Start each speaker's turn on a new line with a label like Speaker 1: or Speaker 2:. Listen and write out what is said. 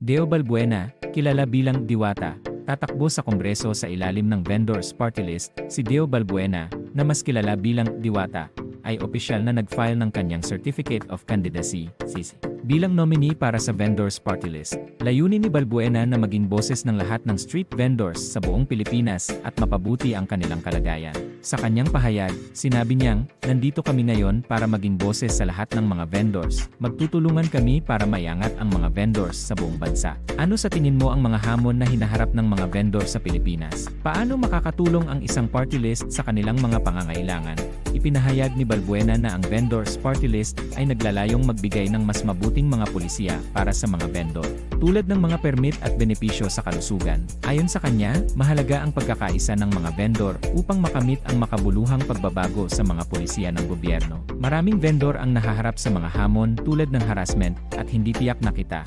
Speaker 1: Deo Balbuena, kilala bilang Diwata, tatakbo sa Kongreso sa ilalim ng Vendors Party List, si Deo Balbuena, na mas kilala bilang Diwata, ay opisyal na nag-file ng kanyang Certificate of Candidacy, CC. Bilang nominee para sa Vendors Party List, layunin ni Balbuena na maging boses ng lahat ng street vendors sa buong Pilipinas at mapabuti ang kanilang kalagayan. Sa kanyang pahayag, sinabi niyang, nandito kami ngayon para maging boses sa lahat ng mga vendors. Magtutulungan kami para maiangat ang mga vendors sa buong bansa. Ano sa tingin mo ang mga hamon na hinaharap ng mga vendors sa Pilipinas? Paano makakatulong ang isang party list sa kanilang mga pangangailangan? Ipinahayag ni Balbuena na ang Vendors Party List ay naglalayong magbigay ng mas mabuting mga pulisya para sa mga vendor, tulad ng mga permit at benepisyo sa kalusugan. Ayon sa kanya, mahalaga ang pagkakaisa ng mga vendor upang makamit ang makabuluhang pagbabago sa mga pulisya ng gobyerno. Maraming vendor ang nahaharap sa mga hamon tulad ng harassment at hindi tiyak na kita